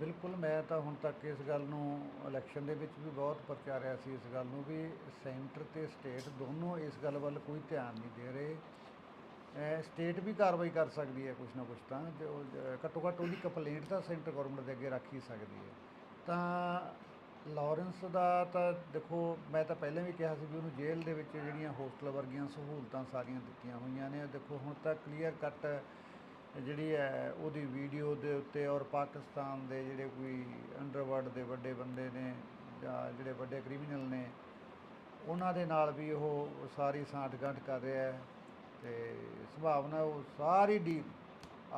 ਬਿਲਕੁਲ, ਮੈਂ ਤਾਂ ਹੁਣ ਤੱਕ ਇਸ ਗੱਲ ਨੂੰ ਇਲੈਕਸ਼ਨ ਦੇ ਵਿੱਚ ਵੀ ਬਹੁਤ ਪ੍ਰਚਾਰਿਆ ਸੀ, ਇਸ ਗੱਲ ਨੂੰ ਵੀ ਸੈਂਟਰ ਤੇ ਸਟੇਟ ਦੋਨੋਂ ਇਸ ਗੱਲ ਵੱਲ ਕੋਈ ਧਿਆਨ ਨਹੀਂ ਦੇ ਰਹੇ। ਸਟੇਟ ਵੀ ਕਾਰਵਾਈ ਕਰ ਸਕਦੀ ਹੈ ਕੁਛ ਨਾ ਕੁਛ ਤਾਂ, ਜੋ, ਜ- ਘੱਟੋ ਘੱਟ ਉਹਦੀ ਕੰਪਲੇਂਟ ਤਾਂ ਸੈਂਟਰ ਗਵਰਨਮੈਂਟ ਦੇ ਅੱਗੇ ਰੱਖ ਹੀ ਸਕਦੀ ਹੈ। ਤਾਂ ਲਾਰੈਂਸ ਦਾ ਤਾਂ ਦੇਖੋ, ਮੈਂ ਤਾਂ ਪਹਿਲਾਂ ਵੀ ਕਿਹਾ ਸੀ ਵੀ ਉਹਨੂੰ ਜੇਲ੍ਹ ਦੇ ਵਿੱਚ ਜਿਹੜੀਆਂ ਹੋਸਟਲ ਵਰਗੀਆਂ ਸਹੂਲਤਾਂ ਸਾਰੀਆਂ ਦਿੱਤੀਆਂ ਹੋਈਆਂ ਨੇ, ਦੇਖੋ ਹੁਣ ਤਾਂ ਕਲੀਅਰ ਕੱਟ ਜਿਹੜੀ ਹੈ, ਉਹਦੀ ਵੀਡੀਓ ਦੇ ਉੱਤੇ ਔਰ ਪਾਕਿਸਤਾਨ ਦੇ ਜਿਹੜੇ ਕੋਈ ਅੰਡਰਵਰਲਡ ਦੇ ਵੱਡੇ ਬੰਦੇ ਨੇ ਜਾਂ ਜਿਹੜੇ ਵੱਡੇ ਕ੍ਰਿਮੀਨਲ ਨੇ, ਉਹਨਾਂ ਦੇ ਨਾਲ ਵੀ ਉਹ ਸਾਰੀ ਸਾਂਠ-ਗਾਂਠ ਕਰ ਰਿਹਾ ਹੈ ਤੇ ਸੰਭਾਵਨਾ ਉਹ ਸਾਰੀ ਡੀਲ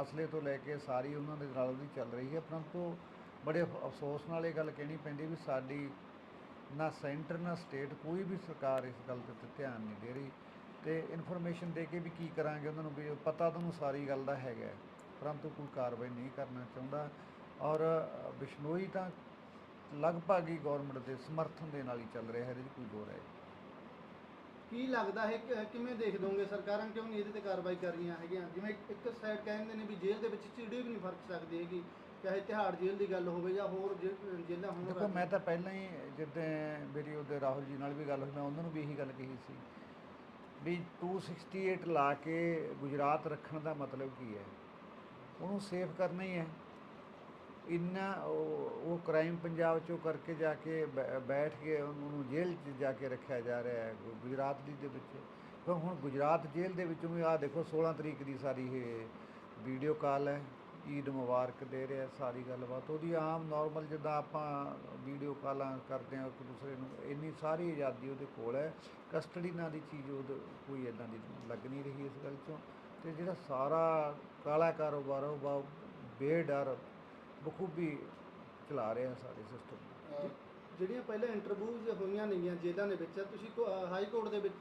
ਅਸਲੇ ਤੋਂ ਲੈ ਕੇ ਸਾਰੀ ਉਹਨਾਂ ਦੇ ਨਾਲ ਵੀ ਚੱਲ ਰਹੀ ਹੈ। ਪਰੰਤੂ ਬੜੇ ਅਫਸੋਸ ਨਾਲ ਇਹ ਗੱਲ ਕਹਿਣੀ ਪੈਂਦੀ ਵੀ ਸਾਡੀ ਨਾ ਸੈਂਟਰ, ਨਾ ਸਟੇਟ ਕੋਈ ਵੀ ਸਰਕਾਰ ਇਸ ਗੱਲ ਤੇ ਧਿਆਨ ਨਹੀਂ ਦੇ ਰਹੀ। ਤੇ ਇਨਫੋਰਮੇਸ਼ਨ ਦੇ ਕੇ ਵੀ ਕੀ ਕਰਾਂਗੇ ਉਹਨਾਂ ਨੂੰ ਵੀ ਪਤਾ ਤੁਹਾਨੂੰ ਸਾਰੀ ਗੱਲ ਦਾ ਹੈਗਾ ਪਰੰਤੂ ਕੋਈ ਕਾਰਵਾਈ ਨਹੀਂ ਕਰਨਾ ਚਾਹੁੰਦਾ। ਔਰ ਬਿਸ਼ਨੋਈ ਤਾਂ ਲਗਭਗ ਹੀ ਗਵਰਨਮੈਂਟ ਦੇ ਸਮਰਥਨ ਦੇ ਨਾਲ ਹੀ ਚੱਲ ਰਿਹਾ ਹੈ ਇਹਦੇ 'ਚ ਕੋਈ ਦੋ ਰਾਏ। ਕੀ ਲੱਗਦਾ ਹੈ ਕਿ ਕਿਵੇਂ ਦੇਖ ਦੋਗੇ ਸਰਕਾਰਾਂ ਕਿਉਂ ਨਹੀਂ ਇਹਦੇ ਤੇ ਕਾਰਵਾਈ ਕਰ ਰਹੀਆਂ ਹੈਗੀਆਂ? ਜਿਵੇਂ ਇੱਕ ਸਾਈਡ ਕਹਿੰਦੇ ਨੇ ਵੀ ਜੇਲ੍ਹ ਦੇ ਵਿੱਚ ਚੀੜੀ ਵੀ ਨਹੀਂ ਫ਼ਰਕ ਸਕਦੀ ਹੈਗੀ ਚਾਹੇ ਤਿਹਾੜ ਜੇਲ੍ਹ ਦੀ ਗੱਲ ਹੋਵੇ ਜਾਂ ਹੋਰ ਜੇ- ਜੇਲ੍ਹਾਂ ਹੋਣ ਦੇਖੋ ਮੈਂ ਤਾਂ ਪਹਿਲਾਂ ਹੀ ਜਿੱਦਾਂ ਮੇਰੀ ਉਹਦੇ ਰਾਹੁਲ ਜੀ ਨਾਲ ਵੀ ਗੱਲ ਹੋਈ ਮੈਂ ਉਹਨਾਂ ਨੂੰ ਵੀ ਇਹੀ ਗੱਲ ਕਹੀ ਸੀ ਵੀ 268 ਲਾ ਕੇ ਗੁਜਰਾਤ ਰੱਖਣ ਦਾ ਮਤਲਬ ਕੀ ਹੈ? ਉਹਨੂੰ ਸੇਫ ਕਰਨਾ ਹੀ ਹੈ। ਇੰਨਾ ਉਹ ਉਹ ਕ੍ਰਾਈਮ ਪੰਜਾਬ ਚੋਂ ਕਰਕੇ ਜਾ ਕੇ ਬੈ- ਬੈਠ ਕੇ ਉਹਨੂੰ ਜੇਲ੍ਹ 'ਚ ਜਾ ਕੇ ਰੱਖਿਆ ਜਾ ਰਿਹਾ ਹੈ ਗੁਜਰਾਤ ਦੀ ਦੇ ਵਿੱਚ। ਕਿਉਂ ਹੁਣ ਗੁਜਰਾਤ ਜੇਲ੍ਹ ਦੇ ਵਿੱਚੋਂ ਵੀ ਆਹ ਦੇਖੋ 16 ਤਰੀਕ ਦੀ ਸਾਰੀ ਇਹ ਵੀਡੀਓ ਕਾਲ ਹੈ। ਈਦ ਮੁਬਾਰਕ ਦੇ ਰਿਹਾ ਸਾਰੀ ਗੱਲਬਾਤ। ਉਹਦੀ ਆਮ ਨਾਰਮਲ ਜਿੱਦਾਂ ਆਪਾਂ ਵੀਡੀਓ ਕਾਲਾਂ ਕਰਦੇ ਹਾਂ ਇੱਕ ਦੂਸਰੇ ਨੂੰ, ਇੰਨੀ ਸਾਰੀ ਆਜ਼ਾਦੀ ਉਹਦੇ ਕੋਲ ਹੈ। ਕਸਟਡੀ ਨਾਂ ਦੀ ਚੀਜ਼ ਉਹ ਕੋਈ ਇਦਾਂ ਦੀ ਲੱਗ ਨਹੀਂ ਰਹੀ ਇਸ ਗੱਲ ਚੋਂ। ਤੇ ਜਿਹੜਾ ਸਾਰਾ ਕਾਲਾ ਕਾਰੋਬਾਰ ਉਹ ਬਾ, ਬੇਡਰ, ਬਖੂਬੀ ਚਲਾ ਰਿਹਾ ਸਾਰੇ ਸਿਸਟਮ ਜਿਹੜੀਆਂ ਪਹਿਲਾਂ ਇੰਟਰਵਿਊਜ਼ ਹੋਈਆਂ ਨੇਗੀਆਂ ਜੇਲ੍ਹਾਂ ਦੇ ਵਿੱਚ, ਤੁਸੀਂ ਹਾਈ ਕੋਰਟ ਦੇ ਵਿੱਚ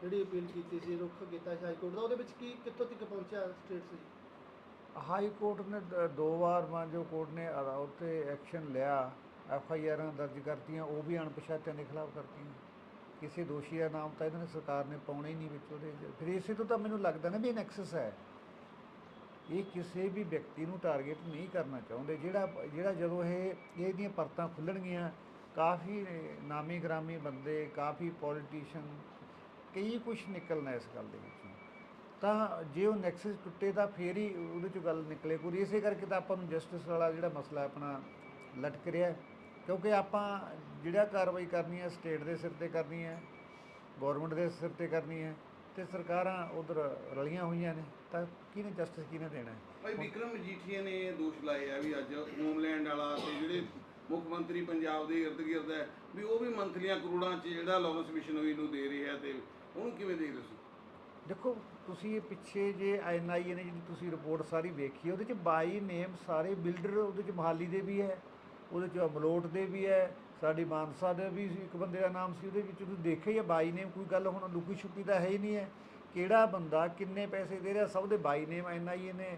ਜਿਹੜੀ ਅਪੀਲ ਕੀਤੀ ਸੀ, ਰੁੱਖ ਕੀਤਾ ਸੀ ਹਾਈ ਕੋਰਟ ਦਾ, ਉਹਦੇ ਵਿੱਚ ਕੀ, ਕਿੱਥੋਂ ਤੱਕ ਪਹੁੰਚਿਆ ਸਟੇਟ ਸੀ? ਹਾਈ ਕੋਰਟ ਨੇ ਦੋ ਵਾਰ ਮਾਂਜੋ ਕੋਰਟ ਨੇ ਅਰਾ- 'ਤੇ ਐਕਸ਼ਨ ਲਿਆ, ਐਫ ਆਈ ਆਰਾਂ ਦਰਜ ਕਰਤੀਆਂ, ਉਹ ਵੀ ਅਣਪਛਾਤਿਆਂ ਦੇ ਖਿਲਾਫ ਕਰਤੀਆਂ। ਕਿਸੇ ਦੋਸ਼ੀ ਦਾ ਨਾਮ ਤਾਂ ਇਹਨਾਂ ਨੇ ਸਰਕਾਰ ਨੇ ਪਾਉਣਾ ਹੀ ਨਹੀਂ ਵਿੱਚ ਉਹਦੇ ਫਿਰ ਇਸੇ ਤੋਂ ਤਾਂ ਮੈਨੂੰ ਲੱਗਦਾ ਨਾ ਵੀ ਇਹ ਨੈਕਸਸ ਹੈ। ਇਹ ਕਿਸੇ ਵੀ ਵਿਅਕਤੀ ਨੂੰ ਟਾਰਗੇਟ ਨਹੀਂ ਕਰਨਾ ਚਾਹੁੰਦੇ। ਜਿਹੜਾ ਜਿਹੜਾ ਜਦੋਂ ਇਹ ਇਹਦੀਆਂ ਪਰਤਾਂ ਖੁੱਲਣਗੀਆਂ ਕਾਫੀ ਨਾਮੀ ਗ੍ਰਾਮੀ ਬੰਦੇ, ਕਾਫੀ ਪੋਲੀਟੀਸ਼ੀਅਨ ਕਈ ਕੁਝ ਨਿਕਲਣਾ ਇਸ ਗੱਲ ਦੇ ਵਿੱਚੋਂ। ਤਾਂ ਜੇ ਉਹ ਨੈਕਸਸ ਟੁੱਟੇ ਤਾਂ ਫੇਰ ਹੀ ਉਹਦੇ ਚੋਂ ਗੱਲ ਨਿਕਲੇ ਪੂਰੀ। ਇਸੇ ਕਰਕੇ ਤਾਂ ਆਪਾਂ ਨੂੰ ਜਸਟਿਸ ਵਾਲਾ ਜਿਹੜਾ ਮਸਲਾ ਆਪਣਾ ਲਟਕ ਰਿਹਾ ਕਿਉਂਕਿ ਆਪਾਂ ਜਿਹੜਾ ਕਾਰਵਾਈ ਕਰਨੀ ਹੈ ਸਟੇਟ ਦੇ ਸਿਰ ਤੇ ਕਰਨੀ ਹੈ ਗਵਰਨਮੈਂਟ ਦੇ ਸਿਰ ਤੇ ਕਰਨੀ ਹੈ ਤੇ ਸਰਕਾਰਾਂ ਉਧਰ ਰਲੀਆਂ ਹੋਈਆਂ ਨੇ, ਤਾਂ ਕਿਹਨੇ ਜਸਟਿਸ ਕਿਹਨੇ ਦੇਣਾ ਹੈ? ਭਾਈ ਵਿਕਰਮ ਮਜੀਠੀਆ ਨੇ ਦੋਸ਼ ਲਾਏ ਆ ਵੀ ਅੱਜ ਹੋਮਲੈਂਡ ਵਾਲਾ ਤੇ ਜਿਹੜੇ ਮੁੱਖ ਮੰਤਰੀ ਪੰਜਾਬ ਦੇ ਇਰਦ ਗਿਰਦ ਹੈ, ਵੀ ਉਹ ਵੀ ਮੰਥਲੀਆਂ ਕਰੋੜਾਂ 'ਚ ਜਿਹੜਾ ਲਾਰੈਂਸ ਬਿਸ਼ਨੋਈ ਨੂੰ ਦੇ ਰਿਹਾ ਆ ਤੇ ਉਹਨੂੰ ਕਿਵੇਂ ਦੇਖਦੇ ਹੋ ਦੇਖੋ ਤੁਸੀਂ ਇਹ ਪਿੱਛੇ ਜੇ ਐਨਆਈਏ ਨੇ ਜਿਹੜੀ ਤੁਸੀਂ ਰਿਪੋਰਟ ਸਾਰੀ ਵੇਖੀ ਹੈ, ਉਹਦੇ ਚ ਬਾਈ ਨੇਮ ਸਾਰੇ ਬਿਲਡਰ ਉਹਦੇ ਚ ਮਹਾਲੀ ਦੇ ਵੀ ਹੈ ਉਹਦੇ ਚ ਅਮਲੋਟ ਦੇ ਵੀ ਹੈ ਸਾਡੀ ਮਾਨਸਾ ਦੇ ਵੀ ਇੱਕ ਬੰਦੇ ਦਾ ਨਾਮ ਸੀ ਉਹਦੇ ਵਿੱਚ ਤੁਸੀਂ ਦੇਖਿਆ ਹੀ ਹੈ ਬਾਈ ਨੇਮ ਕੋਈ ਗੱਲ ਹੁਣ ਲੁਕੀ ਛੁਪੀ ਤਾਂ ਹੈ ਹੀ ਨਹੀਂ ਹੈ। ਕਿਹੜਾ ਬੰਦਾ ਕਿੰਨੇ ਪੈਸੇ ਦੇ ਰਿਹਾ ਸਭ ਦੇ ਬਾਈ ਨੇਮ ਐਨਆਈਏ ਨੇ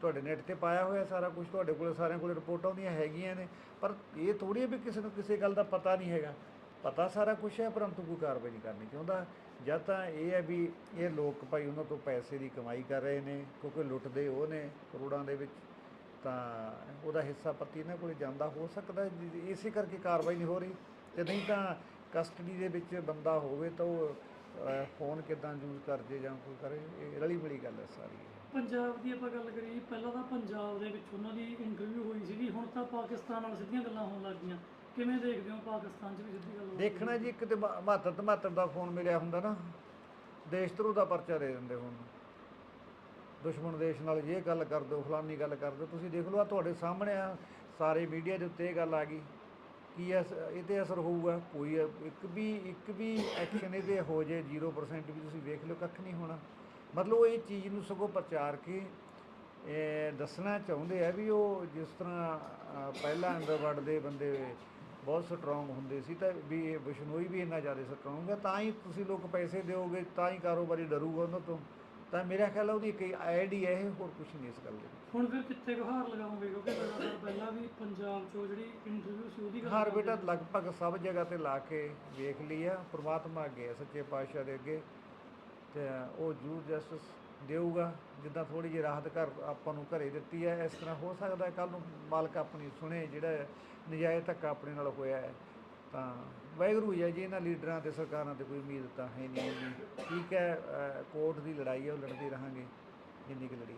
ਤੁਹਾਡੇ ਨੈਟ ਤੇ ਪਾਇਆ ਹੋਇਆ ਸਾਰਾ ਕੁਝ ਤੁਹਾਡੇ ਕੋਲ ਸਾਰਿਆਂ ਕੋਲ ਰਿਪੋਰਟਾਂ ਉਹਦੀਆਂ ਹੈਗੀਆਂ ਨੇ ਪਰ ਇਹ ਥੋੜੀ ਹੈ ਵੀ ਕਿਸੇ ਨੂੰ ਕਿਸੇ ਗੱਲ ਦਾ ਪਤਾ ਨਹੀਂ ਹੈਗਾ। ਪਤਾ ਸਾਰਾ ਕੁਝ ਹੈ, ਪਰੰਤੂ ਕੋਈ ਕਾਰਵਾਈ ਨਹੀਂ ਕਰਨੀ ਚਾਹੁੰਦਾ। ਜਾਂ ਤਾਂ ਇਹ ਹੈ ਵੀ ਇਹ ਲੋਕ ਭਾਈ ਉਹਨਾਂ ਤੋਂ ਪੈਸੇ ਦੀ ਕਮਾਈ ਕਰ ਰਹੇ ਨੇ, ਕਿਉਂਕਿ ਲੁੱਟਦੇ ਉਹ ਨੇ ਕਰੋੜਾਂ ਦੇ ਵਿੱਚ। ਤਾਂ ਉਹਦਾ ਹਿੱਸਾ ਪੱਤੀ ਇਹਨਾਂ ਕੋਲ ਜਾਂਦਾ, ਹੋ ਸਕਦਾ ਇਸੇ ਕਰਕੇ ਕਾਰਵਾਈ ਨਹੀਂ ਹੋ ਰਹੀ। ਤੇ ਨਹੀਂ ਤਾਂ ਕਸਟਡੀ ਦੇ ਵਿੱਚ ਬੰਦਾ ਹੋਵੇ ਤਾਂ ਉਹ ਫੋਨ ਕਿਦਾਂ ਯੂਜ਼ ਕਰ ਜੇ ਜਾਂ ਕੋਈ ਕਰੇ, ਇਹ ਰਲੀ ਮਿਲੀ ਗੱਲ ਹੈ ਸਾਰੀ। ਪੰਜਾਬ ਦੀ ਆਪਾਂ ਗੱਲ ਕਰੀਏ, ਪਹਿਲਾਂ ਤਾਂ ਪੰਜਾਬ ਦੇ ਵਿੱਚ ਉਹਨਾਂ ਦੀ ਇੰਟਰਵਿਊ ਹੋਈ ਸੀਗੀ, ਹੁਣ ਤਾਂ ਪਾਕਿਸਤਾਨ ਨਾਲ ਸਿੱਧੀਆਂ ਗੱਲਾਂ ਹੋਣ ਲੱਗ ਗਈਆਂ। ਕਿਵੇਂ ਦੇਖਦੇ ਹੋ ਪਾਕਿਸਤਾਨ 'ਚ ਵੀ ਸਿੱਧੀ ਗੱਲ ਹੋ ਰਹੀ ਹੈ? ਦੇਖਣਾ ਜੀ ਇੱਕ ਤੇ ਮਾਤਰ ਧਮਾਤਰ ਦਾ ਫੋਨ ਮਿਲਿਆ ਹੁੰਦਾ ਨਾ। ਦੇਸ਼ ਧਰੂ ਦਾ ਪਰਚਾ ਦੇ ਦਿੰਦੇ ਹੁਣ। ਦੁਸ਼ਮਣ ਦੇਸ਼ ਨਾਲ ਇਹ ਗੱਲ ਕਰ ਦਿਓ ਫਲਾਨੀ ਗੱਲ ਕਰ ਦਿਓ। ਤੁਸੀਂ ਦੇਖ ਲਓ ਆ ਤੁਹਾਡੇ ਸਾਹਮਣੇ ਆ ਸਾਰੇ ਮੀਡੀਆ ਦੇ ਉੱਤੇ ਇਹ ਗੱਲ ਆ ਗਈ। ਕੀ ਅਸ ਇਹ ਤੇ ਅਸਰ ਹੋਊਗਾ? ਕੋਈ ਇੱਕ ਵੀ ਇੱਕ ਵੀ ਐਕਸ਼ਨ ਇਹਦੇ ਹੋ ਜੇ 0% ਵੀ ਤੁਸੀਂ ਵੇਖ ਲਓ ਕੱਖ ਨਹੀਂ ਹੋਣਾ। ਮਤਲਬ ਉਹ ਇਹ ਚੀਜ਼ ਨੂੰ ਸਗੋਂ ਪ੍ਰਚਾਰ ਕੇ ਇਹ ਦੱਸਣਾ ਚਾਹੁੰਦੇ ਆ ਵੀ ਉਹ ਜਿਸ ਤਰ੍ਹਾਂ ਅ, ਪਹਿਲਾਂ ਅੰਡਰਵਰਲਡ ਦੇ ਬੰਦੇ ਬਹੁਤ ਸਟਰੋਂਗ ਹੁੰਦੇ ਸੀ ਤਾਂ ਵੀ ਇਹ ਬਿਸ਼ਨੋਈ ਵੀ ਇੰਨਾ ਜ਼ਿਆਦਾ ਸਟਰੋਂਗ ਹੈ ਤਾਂ ਹੀ ਤੁਸੀਂ ਲੋਕ ਪੈਸੇ ਦਿਓਗੇ ਤਾਂ ਹੀ ਕਾਰੋਬਾਰੀ ਡਰੂਗਾ ਉਹਨਾਂ ਤੋਂ। ਤਾਂ ਮੇਰਾ ਖਿਆਲ ਹੈ ਉਹਦੀ ਇੱਕ ਐਡ ਹੀ ਹੈ ਇਹ ਹੋਰ ਕੁਝ ਨਹੀਂ ਇਸ ਗੱਲ ਦੇ ਹੁਣ ਫਿਰ ਕਿੱਥੇ ਕੁ ਹਾਰ ਲਗਾਉਂਗੇ ਕਿਉਂਕਿ ਲਗਾਤਾਰ ਪਹਿਲਾਂ ਵੀ ਪੰਜਾਬ 'ਚੋਂ ਜਿਹੜੀ ਇੰਟਰਵਿਊ ਸੀ ਉਹਦੀ ਹਾਰ ਬੇਟਾ ਲਗਭਗ ਸਭ ਜਗ੍ਹਾ ਤੇ ਲਾ ਕੇ ਵੇਖ ਲਈ ਆ ਪ੍ਰਮਾਤਮਾ ਅੱਗੇ ਸੱਚੇ ਪਾਤਸ਼ਾਹ ਦੇ ਅੱਗੇ। ਤੇ ਉਹ ਜੂ ਜਸਟਿਸ ਦੇਊਗਾ, ਜਿੱਦਾਂ ਥੋੜੀ ਜਿਹੀ ਰਾਹਤ ਘਰ ਆਪਾਂ ਨੂੰ ਘਰੇ ਦਿੱਤੀ ਹੈ। ਇਸ ਤਰ੍ਹਾਂ ਹੋ ਸਕਦਾ ਕੱਲ ਨੂੰ ਮਾਲਕ ਆਪਣੀ ਸੁਣੇ, ਜਿਹੜਾ ਨਜਾਇਜ਼ ਧੱਕਾ ਆਪਣੇ ਨਾਲ ਹੋਇਆ ਹੈ। ਤਾਂ ਵਾਹਿਗੁਰੂ ਹੀ ਹੈ ਜੀ ਇਹਨਾਂ ਲੀਡਰਾਂ ਤੇ ਸਰਕਾਰਾਂ ਤੇ ਕੋਈ ਉਮੀਦ ਤਾਂ ਹੈ ਨਹੀਂ ਜੀ। ਠੀਕ ਹੈ ਕੋਰਟ ਦੀ ਲੜਾਈ ਹੈ, ਉਹ ਲੜਦੇ ਰਹਾਂਗੇ, ਜਿੰਨੀ ਕੁ ਲੜੀ